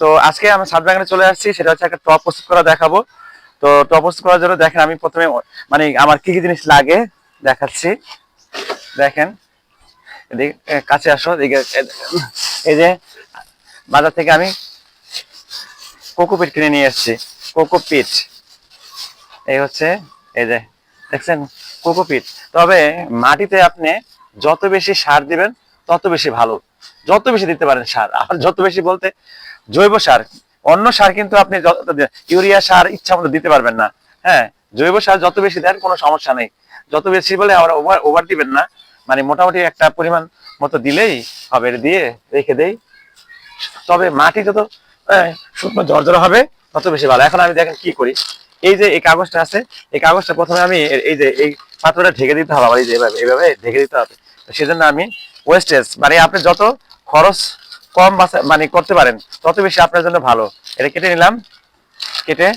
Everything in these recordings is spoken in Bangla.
তো আজকে আমি সাত বাগানে চলে আসছি, সেটা হচ্ছে একটা টপ প্রস্তুত করা দেখাবো। তো টপ প্রস্তুত করার জন্য দেখেন, আমি প্রথমে মানে আমার কি কি জিনিস লাগে দেখাচ্ছি। দেখেন কাছে আসো এই যে বাজার থেকে আমি কোকোপিট কিনে নিয়ে এসেছি কোকোপিট এই হচ্ছে, এই যে, দেখছেন কোকোপিট তবে মাটিতে আপনি যত বেশি সার দিবেন, তত বেশি ভালো। যত বেশি দিতে পারেন সার আর যত বেশি বলতে জৈব সার, অন্য সার কিন্তু আপনি ইউরিয়া সার ইচ্ছা মতো দিতে পারবেন না। হ্যাঁ জৈব সার যত বেশি দেন কোনো সমস্যা নেই। যত বেশি বলে আমরা ওভার ওভার দিবেন না। মানে মোটামুটি একটা পরিমাণ মতো দিলেই হবে দিয়ে রেখে দেই। তবে মাটি যত শুকনো ঝরঝরে হবে, তত বেশি ভালো। এখন আমি দেখেন কি করি। এই যে এই কাগজটা আছে, এই কাগজটা প্রথমে আমি এই যে এই পাত্রটা ঢেকে দিতে হবে আবার এই যে এভাবে এভাবে ঢেকে দিতে হবে। সেজন্য আমি ওয়েস্টেজ মানে আপনি যত খরচ কম মানে করতে পারেন, তত বেশি আপনার জন্য ভালো। এটা কেটে নিলাম, কেটে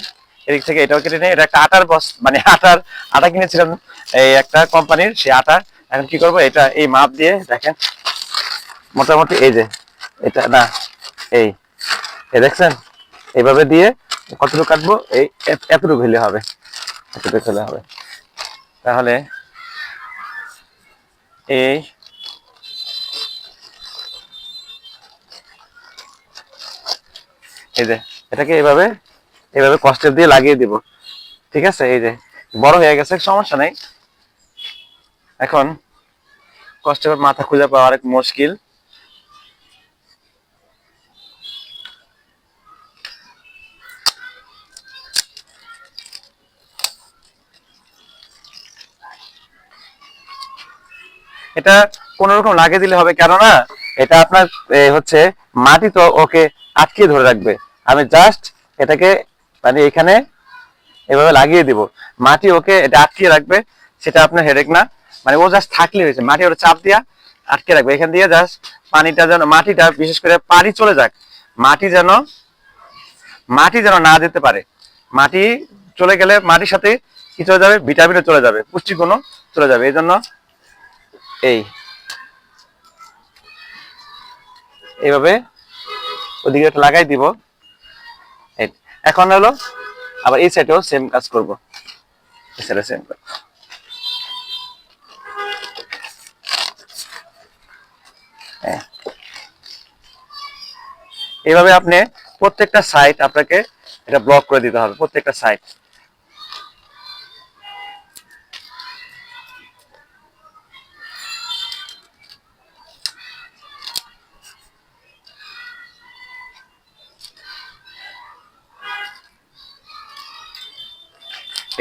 এদিক থেকে এটাও কেটে নিই এটা একটা আটার বস মানে আটার, আটা কিনেছিলাম এই একটা কোম্পানির সেই আটা। এখন কি করব, এটা এই মাপ দিয়ে দেখেন, মোটামুটি এই যে, এটা না, এই এই দেখছেন? এইভাবে দিয়ে কতটুকু কাটবো, এই এত- এতটুকু হলে হবে, এতটুকু হলে হবে। তাহলে এই এই যে, এটাকে এইভাবে এইভাবে কষ্টের দিয়ে লাগিয়ে দিব। ঠিক আছে? এই যে, বড় হয়ে গেছে, সমস্যা নেই। এখন কষ্টের মাথা খুঁজে পাওয়া অনেক মুশকিল। এটা কোন রকম লাগিয়ে দিলে হবে কেননা, এটা আপনার হচ্ছে মাটি তো ওকে আটকে ধরে রাখবে। আমি জাস্ট এটাকে মানে এখানে এভাবে লাগিয়ে দিব। মাটি ওকে এটা আটকে রাখবে, সেটা আপনার হেডেক না। মানে ও জাস্ট থাকলে হয়েছে। মাটি ওটা চাপ দিয়া আটকে রাখবে। এখান দিয়ে জাস্ট পানিটা যেন, মাটিটা বিশেষ করে পানি চলে যাক। মাটি যেন মাটি যেন না যেতে পারে। মাটি চলে গেলে মাটির সাথে কি চলে যাবে? ভিটামিনও চলে যাবে। পুষ্টিগুণও চলে যাবে। এই জন্য এই। এইভাবে ওদিকে একটা লাগাই দিব। এখন হলো আবার এই সাইডেও সেম কাজ করব। এই সেম এইভাবে আপনি প্রত্যেকটা সাইট আপনাকে এটা ব্লক করে দিতে হবে, প্রত্যেকটা সাইট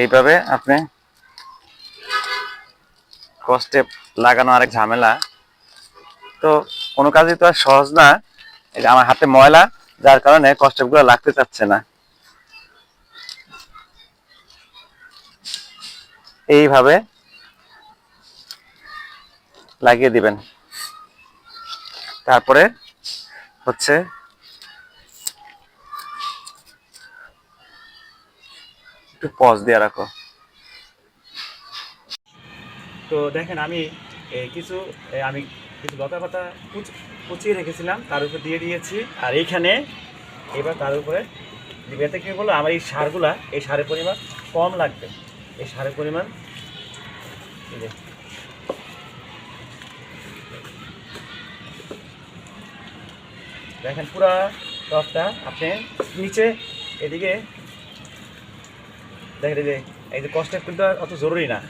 এইভাবে আপনি কষ্টে লাগানো আরেক ঝামেলা। তো কোনো কাজই তো আর সহজ না। এই যে আমার হাতে ময়লা, যার কারণে কষ্টেপগুলো লাগতে চাচ্ছে না। এইভাবে লাগিয়ে দিবেন। তারপরে হচ্ছে একটু পজ দিয়ে রাখো। তো দেখেন, আমি কিছু আমি কিছু লতা পাতা কুচ- কুচিয়ে রেখেছিলাম, তার উপর দিয়ে দিয়েছি। আর এইখানে এবার তার উপরে। এতে কি বলো আমার এই সারগুলা, এই সারের পরিমাণ কম লাগবে। এই সারের পরিমাণ দেখেন পুরা টপটা আপনি নিচে, এদিকে দেখেন এই যে এই যে কষ্টেপ কিন্তু অত জরুরি না।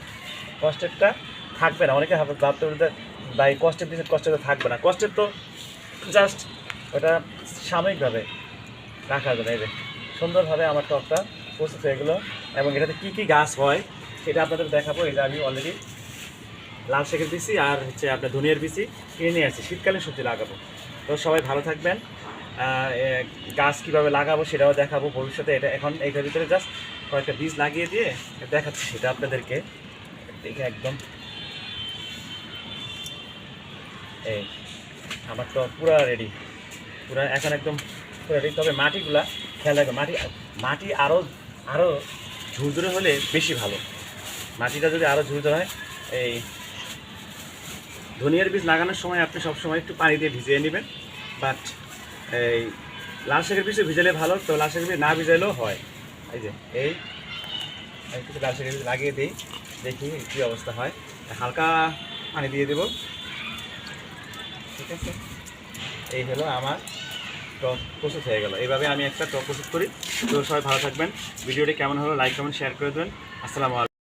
কষ্টেপটা থাকবে না। অনেকে ভাবে- ভাবতে পারে বা এই কষ্টেপ দিচ্ছে কষ্টেপটা থাকবে না। কষ্টেপ তো জাস্ট ওটা সাময়িকভাবে রাখা যাবে এই যে, সুন্দরভাবে আমার টপটা প্রস্তুত হয়ে গেলো এবং এটাতে কী কী গাছ হয় সেটা আপনাদের দেখাবো। এটা আমি অলরেডি লাল শেখের বিচি আর হচ্ছে আপনার ধনিয়ার বিচি কিনে নিয়ে আসছি। শীতকালীন সবজি লাগাবো। তো সবাই ভালো থাকবেন। গাছ কীভাবে লাগাবো সেটাও দেখাবো ভবিষ্যতে। এটা এখন এইটার ভিতরে জাস্ট কয়েকটা বীজ লাগিয়ে দিয়ে দেখাচ্ছি সেটা আপনাদেরকে। দেখে একদম। এই, আমার তো পুরা রেডি পুরা এখন একদম রেডি তবে মাটিগুলা, খেয়াল রাখবে মাটি মাটি আরও আরও ঝুরঝুরে হলে বেশি ভালো। মাটিটা যদি আরও ঝুরঝুরে হয়, এই ধনিয়ার বীজ লাগানোর সময় আপনি সবসময় একটু পানি দিয়ে ভিজিয়ে নেবেন। বাট এই লাল শাকের পিছু ভিজালে ভালো, তো লাল শাকের পিছু না ভিজাইলেও হয়। এই যে, এই কিছু গাছ লাগিয়ে দিই, দেখি কী অবস্থা হয়। হালকা পানি দিয়ে দেবো। ঠিক আছে? এই হলো আমার টক প্রস্তুত হয়ে গেল। এইভাবে আমি একটা টক প্রস্তুত করি। তো সবাই ভালো থাকবেন। ভিডিওটি কেমন হলো লাইক কমেন্ট শেয়ার করে দেবেন। আসসালামু আলাইকুম।